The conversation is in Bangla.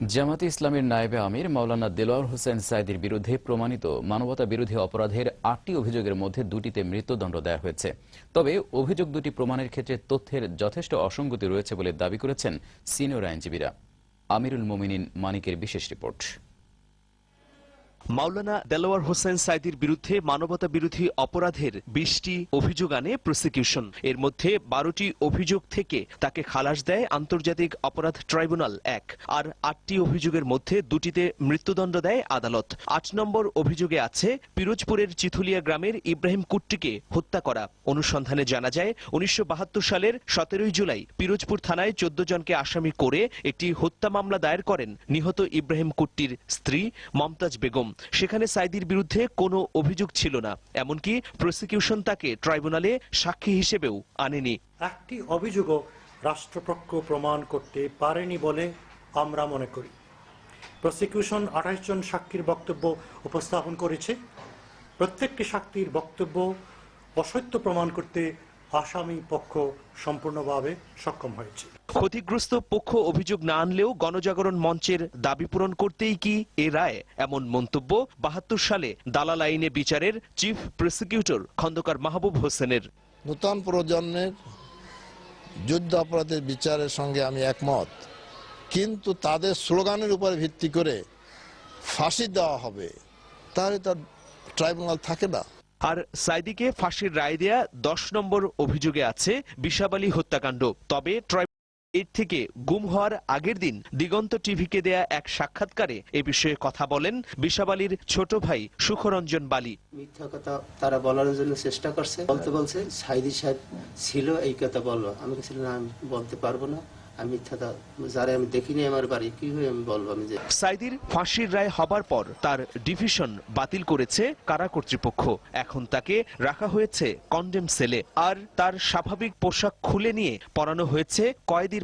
জামাতে ইসলামের নায়েবে আমির মাওলানা দেলোয়ার হোসেন সাইদির বিরুদ্ধে প্রমাণিত মানবতা বিরোধী অপরাধের আটটি অভিযোগের মধ্যে দুটিতে মৃত্যুদণ্ড দেওয়া হয়েছে। তবে অভিযোগ দুটি প্রমাণের ক্ষেত্রে তথ্যের যথেষ্ট অসঙ্গতি রয়েছে বলে দাবি করেছেন সিনিয়র আইনজীবীরা। আমিরুল মোমিনিন মানিকের বিশেষ রিপোর্ট। মাওলানা দেলোয়ার হোসেন সাইদির বিরুদ্ধে মানবতা বিরোধী অপরাধের বিশটি অভিযোগ আনে প্রসিকিউশন এর মধ্যে বারোটি অভিযোগ থেকে তাকে খালাস দেয় আন্তর্জাতিক অপরাধ ট্রাইব্যুনাল এক, আর আটটি অভিযোগের মধ্যে দুটিতে মৃত্যুদণ্ড দেয় আদালত। আট নম্বর অভিযোগে আছে, পিরোজপুরের চিথুলিয়া গ্রামের ইব্রাহিম কুট্টিকে হত্যা করা। অনুসন্ধানে জানা যায়, উনিশশো বাহাত্তর সালের সতেরোই জুলাই পিরোজপুর থানায় চোদ্দ জনকে আসামি করে একটি হত্যা মামলা দায়ের করেন নিহত ইব্রাহিম কুট্টির স্ত্রী মমতাজ বেগম। সেখানে সাইদির বিরুদ্ধে কোনো অভিযোগ ছিল না। এমনকি প্রসিকিউশন তাকে ট্রাইব্যুনালে সাক্ষী হিসেবেও আনেনি। একটি অভিযোগও রাষ্ট্রপক্ষ প্রমাণ করতে পারেনি বলে আমরা মনে করি। প্রসিকিউশন আঠাশ জন সাক্ষীর বক্তব্য উপস্থাপন করেছে। প্রত্যেকটি সাক্ষীর বক্তব্য অসত্য প্রমাণ করতে আসামি পক্ষ সম্পূর্ণভাবে সক্ষম হয়েছে। ক্ষতিগ্রস্ত পক্ষ অভিযোগ না আনলেও গণজাগরণ মঞ্চের দাবি পূরণ করতেই কি এ রায়? এমন মন্তব্য বাহাত্তর সালে দালাল আইনে বিচারের চিফ প্রসিকিউটর খন্দকার মাহবুব হোসেনের। নূতন প্রজন্মের যুদ্ধ অপরাধের বিচারের সঙ্গে আমি একমত। কিন্তু তাদের স্লোগানের উপর ভিত্তি করে ফাঁসি দেওয়া হবে তাহলে তার ট্রাইব্যুনাল থাকে না। আর সাইদিকে ফাঁসির রায় দেয়া দশ নম্বর অভিযোগে আছে বিশাবালী হত্যাকাণ্ড। তবে এর থেকে গুম হওয়ার আগের দিন দিগন্ত টিভিকে দেয়া এক সাক্ষাৎকারে এ বিষয়ে কথা বলেন বিশাবালীর ছোট ভাই সুখরঞ্জন বালি। মিথ্যা কথা তারা বলার জন্য চেষ্টা করছে। বলতে বলছে, সাইদি সাহেব ছিল এই কথা না, আমি বলতে পারব না। দেখিনি আমার বাড়ি কীভাবে আমি বলব আমি যে সাইদির ফাঁসির রায় হবার পর তার ডিভিশন বাতিল করেছে কারা কর্তৃপক্ষ। এখন তাকে রাখা হয়েছে কন্ডেম সেলে আর তার স্বাভাবিক পোশাক খুলে নিয়ে পরানো হয়েছে কয়েদির